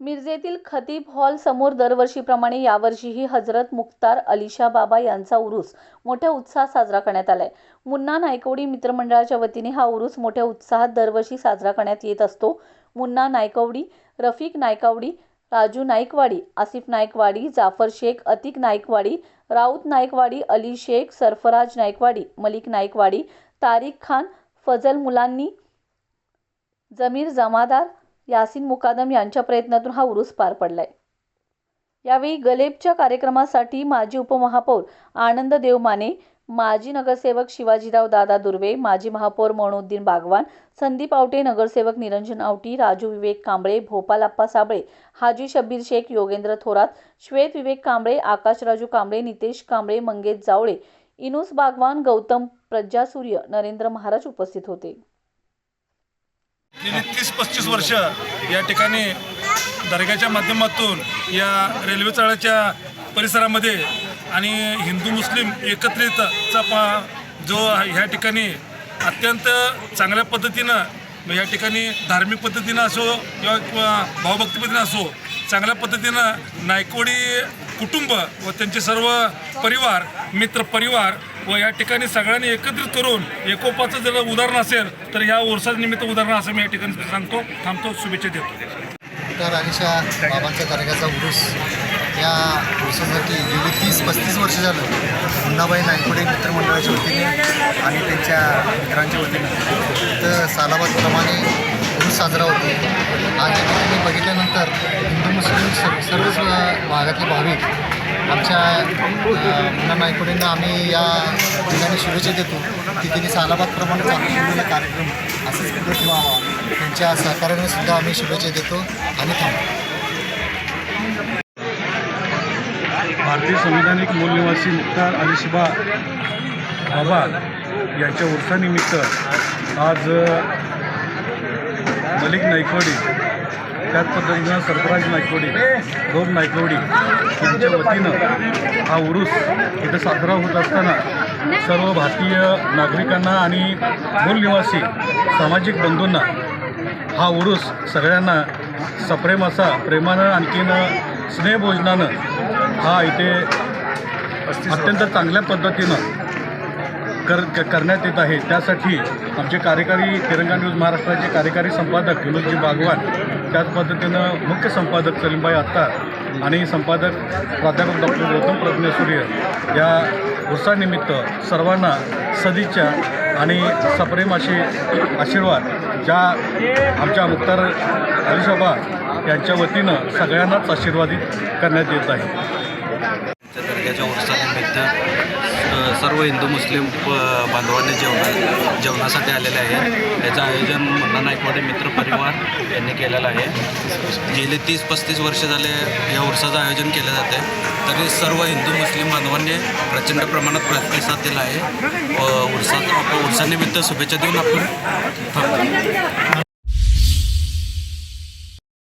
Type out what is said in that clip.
मिरजेतील खतीब हॉल समोर दरवर्षीप्रमाणे यावर्षीही हजरत मुख्तार अलिशा बाबा यांचा उरूस मोठ्या उत्साहात साजरा करण्यात आलाय. मुन्ना नायकवडी मित्रमंडळाच्या वतीने हा उरूस मोठ्या उत्साहात दरवर्षी साजरा करण्यात येत असतो. मुन्ना नायकवडी रफिक नायकवडी राजू नाईकवाडी आसिफ नाईकवाडी जाफर शेख अतिक नाईकवाडी राऊत नाईकवाडी अली शेख सरफराज नाईकवाडी मलिक नाईकवाडी तारिक खान फजल मुलांनी जमीर जमादार यासिन मुकादम यांच्या प्रयत्नातून हा उरूस पार पडलाय. यावेळी गलेबच्या कार्यक्रमासाठी माजी उपमहापौर आनंद देवमाने माजी नगरसेवक शिवाजीराव दादा दुर्वे माजी महापौर मनोद्दीन बागवान संदीप आवटे नगरसेवक निरंजन आवटी राजू विवेक कांबळे भोपाल आप्पा साबळे हाजी शब्बीर शेख योगेंद्र थोरात श्वेत विवेक कांबळे आकाश राजू कांबळे नितेश कांबळे मंगेश जावळे इनुस बागवान गौतम प्रज्जासूर्य नरेंद्र महाराज उपस्थित होते. गेली तीस पस्तीस वर्ष या ठिकाणी दर्ग्याच्या माध्यमातून या रेल्वे तळाच्या परिसरामध्ये आणि हिंदू मुस्लिम एकत्रितचा पा जो ह्या ठिकाणी अत्यंत चांगल्या पद्धतीनं या ठिकाणी धार्मिक पद्धतीनं असो किंवा भावभक्ती पद्धतीनं असो चांगल्या पद्धतीनं नायकवडी कुटुंब व त्यांचे सर्व परिवार मित्र परिवार व या ठिकाणी सगळ्यांनी एकत्रित करून एकोपाचं जर उदाहरण असेल तर या उरसाच्या निमित्त उदाहरण असं मी या ठिकाणी सांगतो थांबतो शुभेच्छा देतो. तर बाबांच्या दर्ग्याचा उरुस. या उरुसासाठी गेली तीस पस्तीस वर्ष झालं. मुन्नाबाई नायकुडे मित्रमंडळाच्या वतीने आणि त्यांच्या मित्रांच्या वतीने. तर सालाबादप्रमाणे उरुस साजरा होतो. आज या ठिकाणी बघितल्यानंतर हिंदू मुस्लिम सर्व सर्वच भागातले भाविक आमच्या अ, मुन्ना आम्ही या ठिकाणी शुभेच्छा देतो की त्यांनी सालाबादप्रमाणे चालू केलेला कार्यक्रम असंच पुढे ठेवावा त्यांच्या सहकार्याने सुद्धा आम्ही शुभेच्छा देतो आणि थांबतो भारतीय संविधानिक मूलनिवासी मुख्तार अलिशिबा बाबा यांच्या उर्सानिमित्त आज मलिक नायकवडी त्याच पद्धतीनं सरफराज नायकवडी दोन नायकवडी यांच्या वतीनं हा उरूस इथे साजरा होत असताना सर्व भारतीय नागरिकांना आणि मूलनिवासी सामाजिक बंधूंना हा उरूस सगळ्यांना सप्रेम असा प्रेमानं आणखीन स्नेहभोजनानं हा इथे अत्यंत चांगल्या पद्धतीनं कर क- करण्यात येत आहे. त्यासाठी आमचे कार्यकारी तिरंगा न्यूज महाराष्ट्राचे कार्यकारी संपादक विनोदजी बागवान त्याच पद्धतीनं मुख्य संपादक सलीमबाई अत्तार आणि संपादक प्राध्यापक डॉक्टर गौतम प्रज्ञसूर्य या उत्सवानिमित्त सर्वांना सदिच्छा आणि सप्रेम असे आशीर्वाद ज्या आमच्या मुख्तार अलिशाबा यांच्या वतीनं सगळ्यांनाच आशीर्वादित करण्यात येत आहे. दर्ग्याच्या सर्व हिंदू मुस्लिम प- बांधवांनी जेवणा जेवणासाठी आलेले आहे. याचं आयोजन मुन्ना नायकवाडे मित्र परिवार यांनी केलेलं आहे. गेले तीस पस्तीस वर्ष झाले या वर्षाचं आयोजन केलं जाते तरी सर्व हिंदू मुस्लिम बांधवांनी प्रचंड प्रमाणात प्रतिसाद दिला आहे. व उर्सात शुभेच्छा देऊन आपण